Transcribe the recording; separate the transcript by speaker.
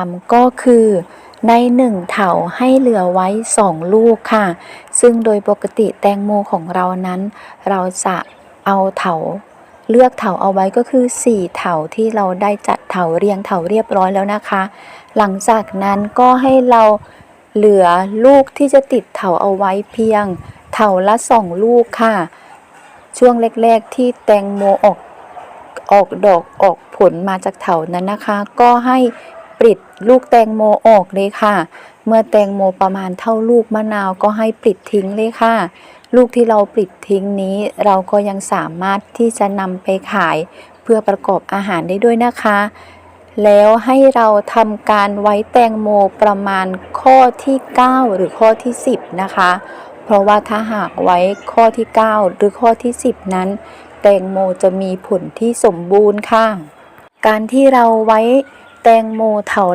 Speaker 1: ทำก็คือ ในหนึ่งเถาให้เหลือไว้สองลูกค่ะ ซึ่งโดยปกติแตงโมของเรานั้น เราจะเอาเถาเลือกเถาเอาไว้ก็คือสี่เถาที่เราได้จัดเถาเรียงเถาเรียบร้อยแล้วนะคะ หลังจากนั้นก็ให้เราเหลือลูกที่จะติดเถาเอาไว้เพียง เถาละสองลูกค่ะ ช่วงแรกๆที่แตงโมออกออกดอกออกผลมาจากเถานั้นนะคะ ก็ให้ ลิดลูกแตงโมออกเลยค่ะ เมื่อแตงโมประมาณเท่าลูกมะนาวก็ให้ปลิดทิ้งเลยค่ะ ลูกที่เราปลิดทิ้งนี้ เราก็ยังสามารถที่จะนำไปขาย เพื่อประกอบอาหารได้ด้วยนะคะ แล้วให้เราทำการไว้แตงโมประมาณข้อที่ 9 หรือข้อที่ 10 นะคะ เพราะว่าถ้าหากไว้ข้อที่ 9 หรือข้อที่ 10 นั้น แตงโมจะมีผลที่สมบูรณ์ค่ะ การที่เราไว้ แตงโมเถาละ